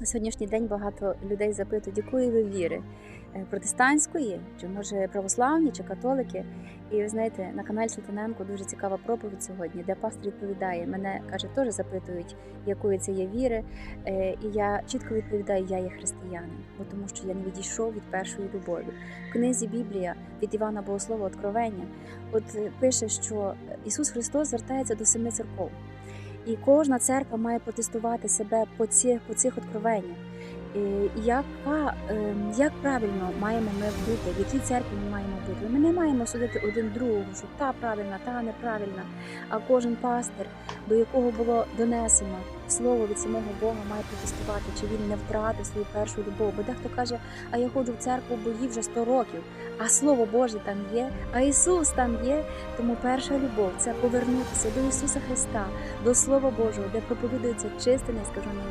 На сьогоднішній день багато людей запитують, якої ви віри Е, протестантської, чи може православні, чи католики. І ви знаєте, на каналі Салтаненко дуже цікава проповідь сьогодні, де пастор відповідає. Мене каже, теж запитують, якої це є віри. Е, І я чітко відповідаю, я є християнин, бо тому що я не відійшов від першої любові. В книзі Біблія від Івана Богослова Откровення, от е, пише, що Ісус Христос звертається до семи церков. І кожна церква має протестувати себе по цих, по цих откровеннях. Яка, ем, як правильно маємо ми бути, в якій церкві ми маємо бути? Ми не маємо судити один другого, що та правильна, та неправильна. А кожен пастир, до якого було донесено слово від самого Бога, має протестувати, чи він не втратив свою першу любов. Бо дехто каже, а я ходжу в церкву, бо їй вже 100 років, а слово Боже там є, а Ісус там є. Тому перша любов це повернутися до Ісуса Христа, до Слова Божого, де проповідується чисте, нескажене Іван.